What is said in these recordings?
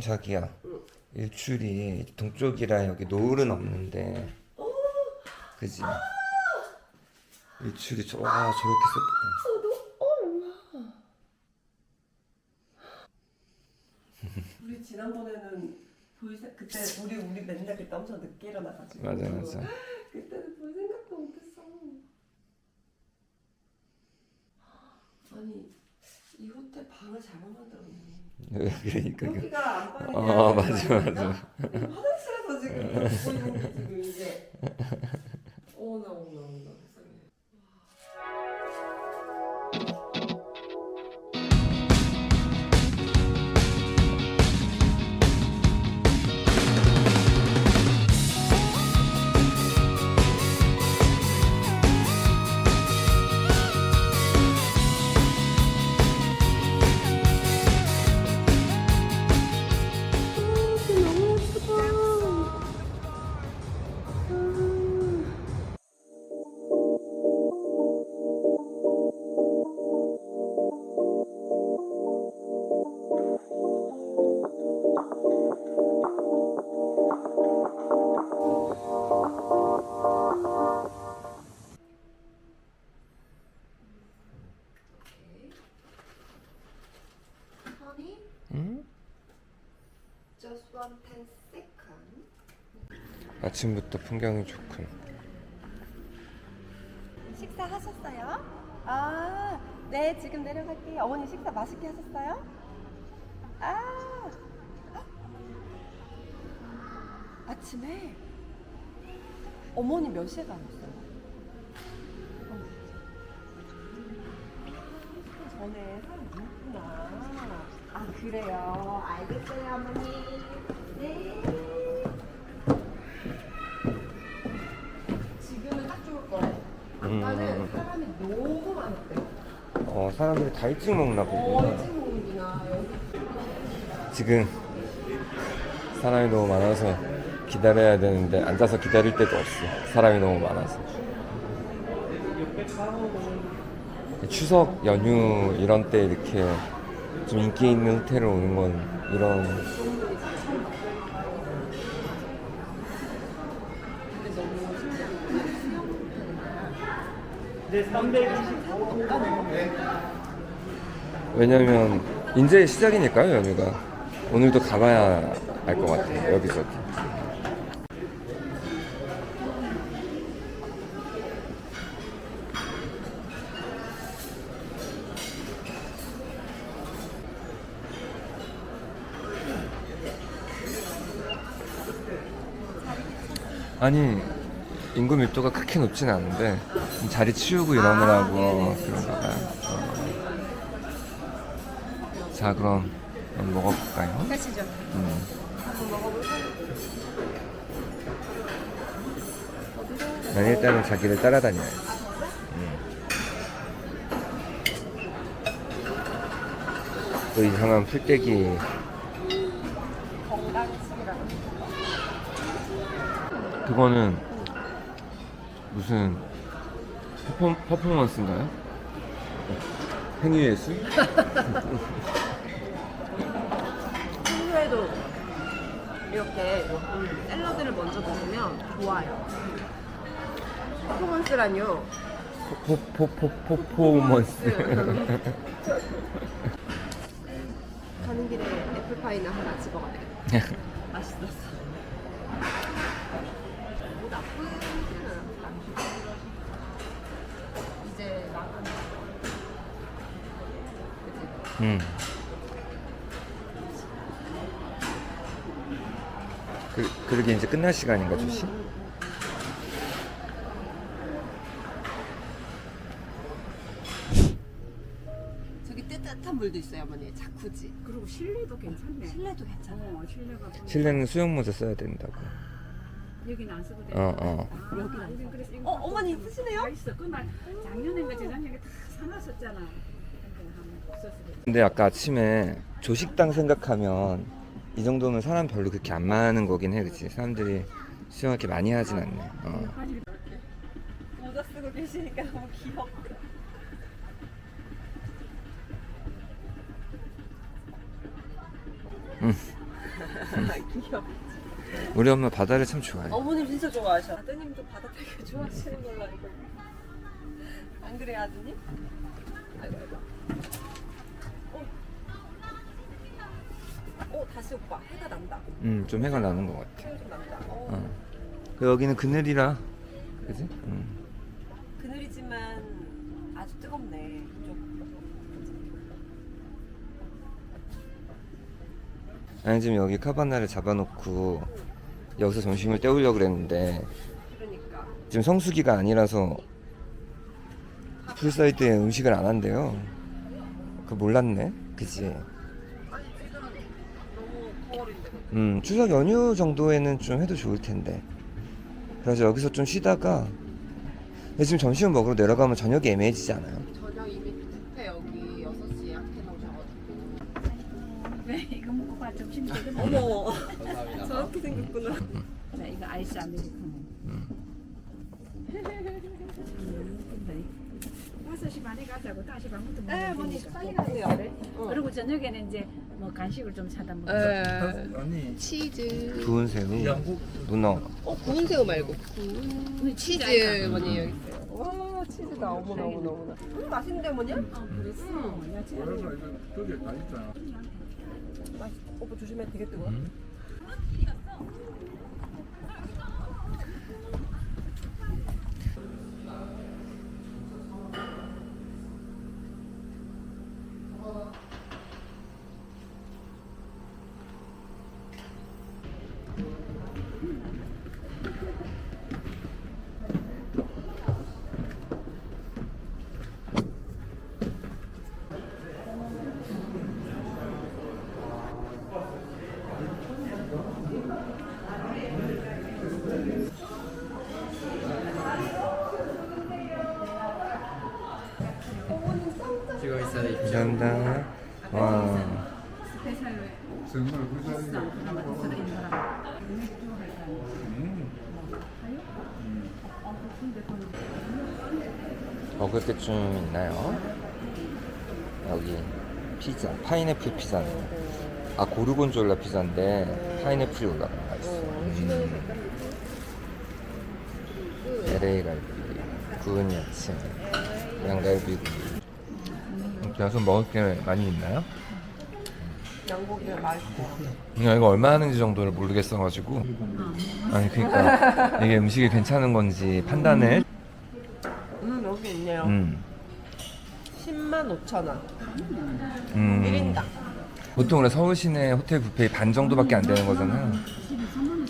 자기야 일출이 동쪽이라 여기 노을은 없는데 그지? 일출이 저, 와 저렇게 우리 지난번에는 볼 생, 그때 우리 우리 맨날 그때 엄청 늦게 일어나가지고 맞아 맞아 그때는 볼 생각도 못했어. 아니 이 호텔 방을 잘못 만들었네. 그러니까 그- 여기가 안방이야. 어 맞아 맞아. 화장실에서 지금 보이는 게 지금 이제. 어나 어나 어나 아침부터 풍경이 좋군 식사하셨어요? 아, 네, 지금 내려갈게요. 어머니 식사 맛있게 하셨어요? 아, 아침에 어머니 몇 시에 가셨어요? 어. 전에 그래요. 알겠어요, 어머니. 네. 지금은 딱 좋을 거예요. 아까는 음. 사람이 너무 많았대요. 어 사람들이 다 일찍 먹나 어, 보구나 일찍 오는구나. 여기 지금 사람이 너무 많아서 기다려야 되는데 앉아서 기다릴 데도 없어 사람이 너무 많아서 추석 연휴 이런 때 이렇게 좀 인기 있는 호텔을 오는 건 이런 왜냐면 이제 시작이니까요 연휴가. 오늘도 가봐야 알 것 같아요 여기저기 아니 인구 밀도가 그렇게 높진 않은데 좀 자리 치우고 이러느라고 그런가 봐요 어. 자 그럼 한번 먹어볼까요? 가시죠. 음. 난 일단은 자기를 따라다녀야지 음. 또 이상한 풀떼기 건강식이라고. 그거는 무슨 퍼포, 퍼포먼스인가요? 행위예술? 평소에도 이렇게 샐러드를 먼저 먹으면 좋아요. 퍼포먼스라뇨. 포포포 퍼포먼스 가는 길에 애플파이나 하나 집어가야 돼. 맛있었어. 음. 그, 그러게 이제 끝날 시간인가 조시? 저기 뜻 따뜻한 물도 있어요, 어머니. 자쿠지. 그리고 실내도 괜찮네. 실내도 괜찮아요. 어, 실내가 실내는 수영모자 써야 된다고. 여기는 안 쓰고 돼. 어, 어. 아, 여기는 그래서 이거 어, 갖고 어머니 쓰시네요? 다 있어. 그날 작년인가 재작년에 다 사놨었잖아. 근데 아까 아침에 조식당 생각하면 이 정도면 사람 별로 그렇게 안 많은 거긴 해, 그치? 사람들이 수영 이렇게 많이 하진 않네. 어. 모자 쓰고 계시니까 너무 귀엽다. 음. 우리 엄마 바다를 참 좋아해. 어머님 진짜 좋아하셔. 아드님도 바다 되게 좋아하시는 걸로 알고. 안 그래요, 아드님? 아이고, 아이고. 어, 다시 오빠. 해가 난다. 음, 좀 해가 나는 것 같아. 해가 좀 난다. 어. 어. 그 여기는 그늘이라, 그지? 음. 그늘이지만 아주 뜨겁네. 이쪽. 아니 지금 여기 카바나를 잡아놓고 여기서 점심을 때우려고 그랬는데 그러니까. 지금 성수기가 아니라서 풀사이드에 음식을 안 한대요. 그 몰랐네, 그지? 아니, 지금 너무 9월인데. 음, 추석 연휴 정도에는 좀 해도 좋을 텐데. 그래서 여기서 좀 쉬다가 지금 점심을 먹으러 내려가면 저녁이 애매해지지 않아요? 저녁 이미 뷔페 여기 6시에 해놓으셔가지고. 왜 이거 먹고 봐 점심 되거든. 어머. 저렇게 생겼구나. 자 이거 아이스 아메리카노. 다섯 시 반에 가자고 다시 반부터 네, 어머니 되니까. 빨리 가세요. 그래? 어. 그리고 저녁에는 이제 뭐 간식을 좀 사다 먹자. 네. 치즈. 구운 새우, 문어. 어, 구운 새우 말고. 우리 치즈 치즈 어머니 여기 있어요. 와, 치즈다. 어머나, 어머나, 어머나. 음, 맛있는데, 어머니? 어, 그랬어. 야채 그래서 이거 저기 다 있잖아. 맛있 오빠 조심해, 되게 뜨거워. 먹을 게 좀 있나요? 여기 피자, 파인애플 피자네. 아 고르곤졸라 피자인데 파인애플이 올라간 거 있어. 음. LA 갈비, 구운 야채, 양갈비. 계속 먹을 게 많이 있나요? 양고기가 맛있고. 그냥 이거 얼마 하는지 정도를 모르겠어가지고 아니 그러니까 이게 음식이 괜찮은 건지 판단을 음, 있네요. 음, 10만 5천 원. 음. 1인당. 보통 우리 서울 시내 호텔 뷔페이 반 정도밖에 안 되는 거잖아 음,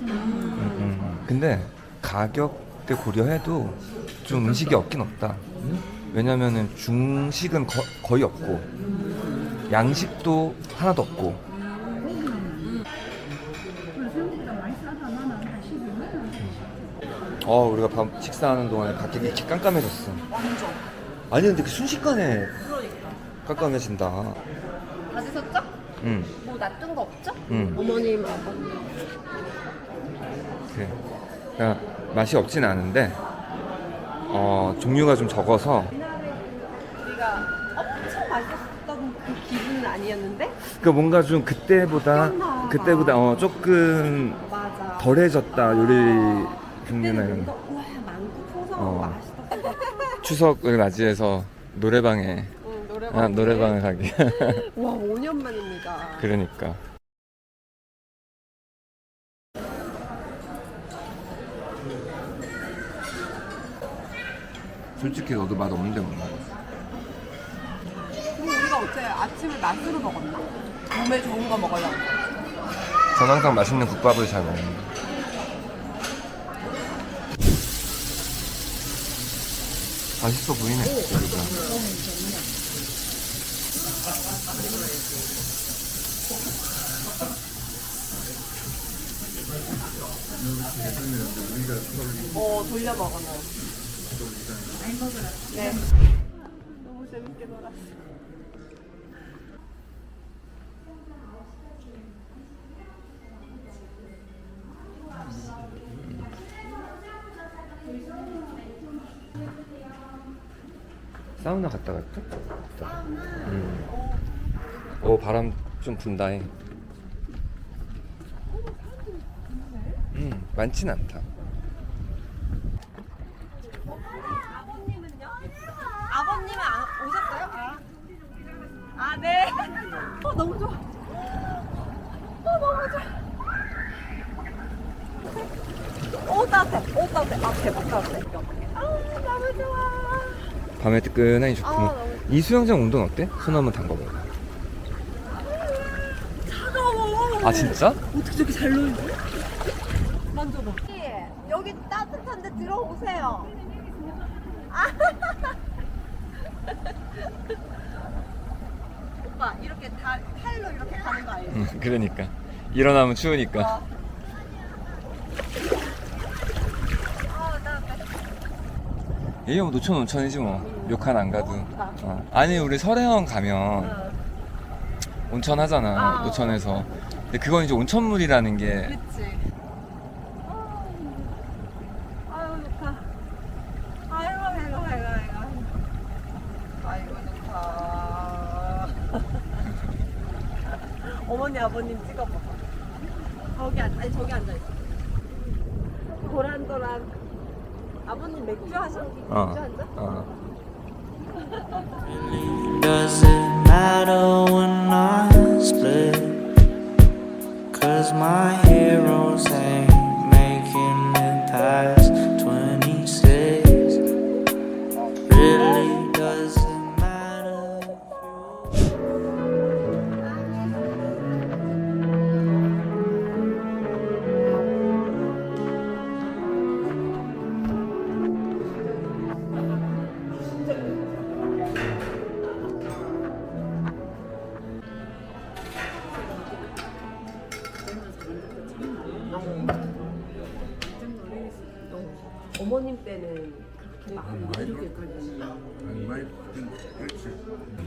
음. 근데 가격대 고려해도 좀 음식이 없긴 없다 왜냐면은 중식은 거, 거의 없고 양식도 하나도 없고 어 우리가 밥 식사하는 동안에 밖에 이렇게 깜깜해졌어 완전. 아니 근데 그 순식간에 그러니까. 깜깜해진다 받으셨죠? 응 뭐 놔둔 거 없죠? 응. 어머님, 아버님. 그래. 그러니까 맛이 없진 않은데 어, 종류가 좀 적어서 우리가 엄청 맛있었던 그 기분은 아니었는데? 그 뭔가 좀 그때보다. 그때보다 어, 조금 맞아. 덜해졌다 요리 그때는 이런 거. 우와 많고 풍성하고 어. 맛있었어. 추석을 맞이해서 노래방에 응, 노래방. 아, 노래방을 가기 와 5년 만입니다. 그러니까 솔직히 너도 맛 없는데 먹는 거지 그럼 우리가 어째 아침을 맛으로 먹었나? 몸에 좋은 거 먹으려고. 전 항상 맛있는 국밥을 잘 먹는다 맛있어 보이네. 어, 돌려 먹어, 뭐. 네. 너무 재밌게 놀았어. 사우나 갔다 갈까? 사우나. 음. 오 바람 좀 분다 해. 음 많진 않다. 아버님은 안 오셨어요? 아. 아 네. 어 너무 좋아. 어 너무 좋아. 오 따뜻해. 오 따뜻해. 아 대박 따뜻해. 아 너무 좋아. 밤에 뜨끈하니 아, 좋구나. 너무 이 수영장 온도는 어때? 손 한번 담가봐. 차가워. 아 진짜? 어떻게 저렇게 잘 놀지? 만져봐. 여기 따뜻한데 들어오세요. 아. 오빠 이렇게 다 팔로 이렇게 가는 거 알지? 응, 그러니까 일어나면 추우니까. 어. 아, 나 얘뭐 노천 온천이지 뭐. 욕한 안 가도. 어. 아니 우리 설해원 가면 어. 온천 하잖아 아. 노천에서. 근데 그건 이제 온천물이라는 게 그치. Uh-huh. Does it matter when I split? Cause my 어머님 때는 그렇게 막 아니 많이 바뀐 그렇지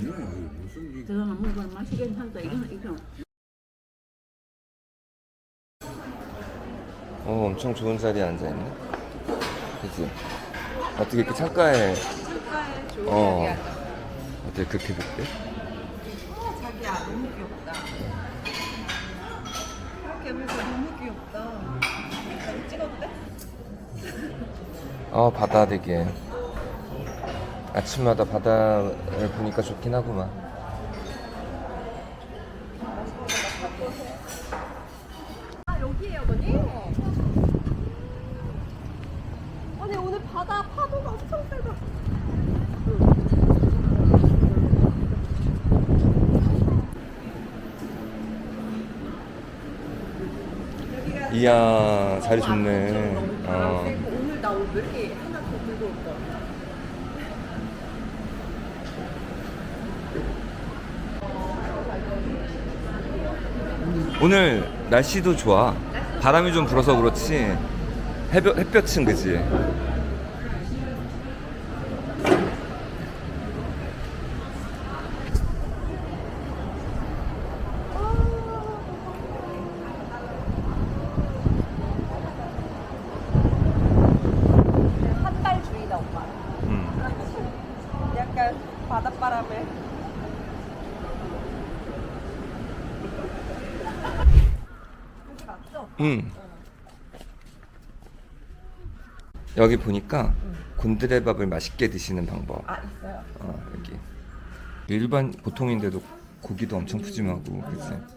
이거는 무슨 이저 사람 물건 맛이 괜찮다. 이거는 이거. 어 엄청 좋은 자리에 앉아 있네. 그지? 어떻게 이렇게 창가에 창가에 좋은 어 자리야. 어떻게 그렇게 높대? 어, 자기야 너무 귀엽다. 이렇게 하면서 너무 귀엽다. 잘 찍어도 돼? 아 바다 되게 아침마다 바다를 보니까 좋긴 하구만. 아 여기에요 어머니? 아니 오늘 바다 파도가 엄청 세다. 이야 자리 좋네. 어. 그리고 오늘 나 오늘 왜 이렇게 하나 더 들고 올 거야? 오늘 날씨도 좋아. 바람이 좀 불어서 그렇지. 햇볕, 햇볕은 그지. 한달주의다 오빠. 음. 약간 바닷바람에. 음. 여기 보니까 곤드레밥을 맛있게 드시는 방법. 아 있어요. 어, 여기. 일반 보통인데도 고기도 엄청 푸짐하고, 그치? 음.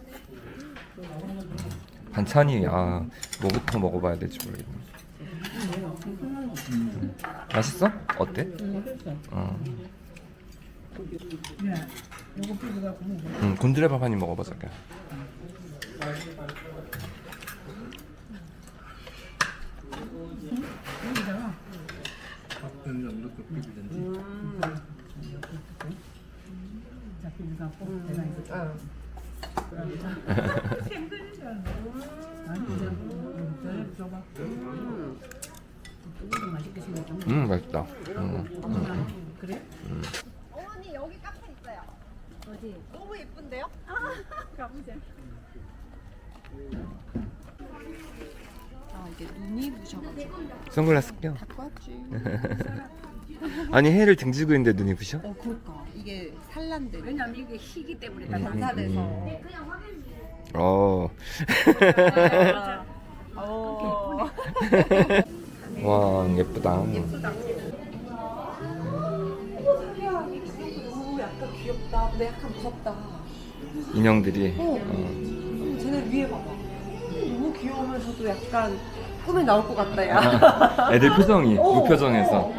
반찬이, 아, 뭐부터 먹어봐야 될지 모르겠네. 음. 맛있어? 어때? 어. 응, 곤드레밥 한 입 먹어보자. 그냥. 이거 맛있게 생겼잖아. 음 맛있다. 음. 그래? 어머니 여기 카페 있어요. 어디? 너무 예쁜데요? 가보자. 아 이게 눈이 부셔가지고 선글라스 껴. 갖고 왔지. 아니 해를 등지고 있는데 눈이 부셔? 어 그러니까 이게 산란데. 왜냐면 이게 희기 때문에 음, 다 음, 반사돼서. 음. 어. 어. 와 예쁘다. 너무 약간 귀엽다. 근데 약간 무섭다. 인형들이. 어. 어. 음, 쟤네 위에 봐봐. 너무 귀여우면서도 약간 꿈에 나올 것 같다 야. 애들 표정이 어. 무표정해서. 커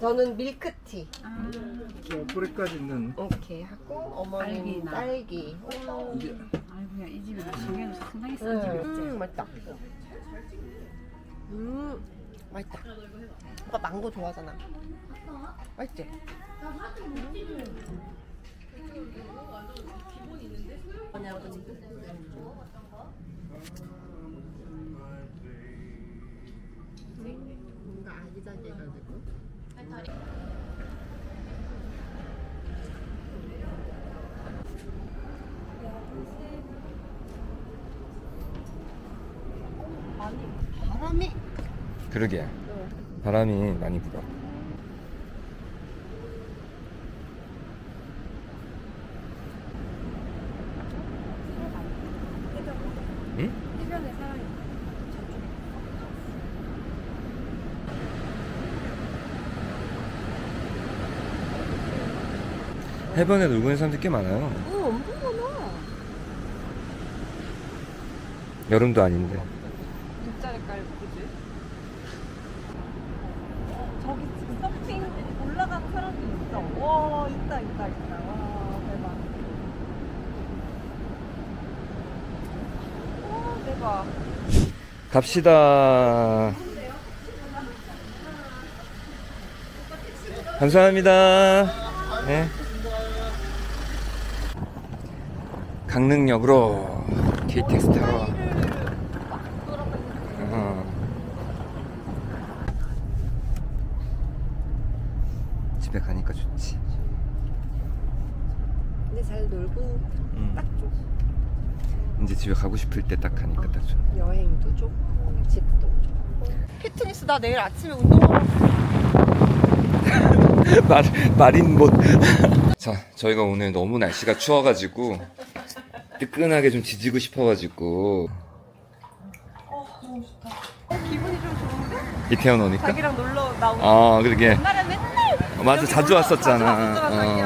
저는 밀크티. 아, 뿌리까지 있는 이렇게 하고 어머님 딸기나. 딸기. 어. 이게 아이고야 이 집에 정해는 상당히 싼 집이었지. 음, 맛있다. 음, 맛있다. 오빠 망고 좋아하잖아. 맛있지? 아니 아버지. 뭔가 아기자기해가지고. 바람이 그러게. 바람이 많이 불어. 응? 해변에 사람이 해변에 놀고 있는 사람들 꽤 많아요. 어, 엄청 많아. 여름도 아닌데. 뒷자리깔 그지? 저기 지금 서핑 올라가는 사람도 있어. 와 있다 있다 있다. 와 대박. 와 대박. 갑시다. 감사합니다. 네. 강릉역으로 KTX 타러. 어. 집에 가니까 좋지. 근데 잘 놀고 음. 딱 좋고 이제 집에 가고 싶을 때 딱 가니까 딱 좋네. 여행도 좋고 집도 좋고. 피트니스 나 내일 아침에 운동하러 말, 말인 못. 자, 저희가 오늘 너무 날씨가 추워가지고 뜨끈하게 좀 지지고 싶어가지고 어 기분이 좀 좋은데? 이태원 오니까. 자기랑 놀러 나오고 아, 그러게. 옛날에 맨날 맞아, 자주 왔었잖아. 자주 왔었잖아, 자기야. 어.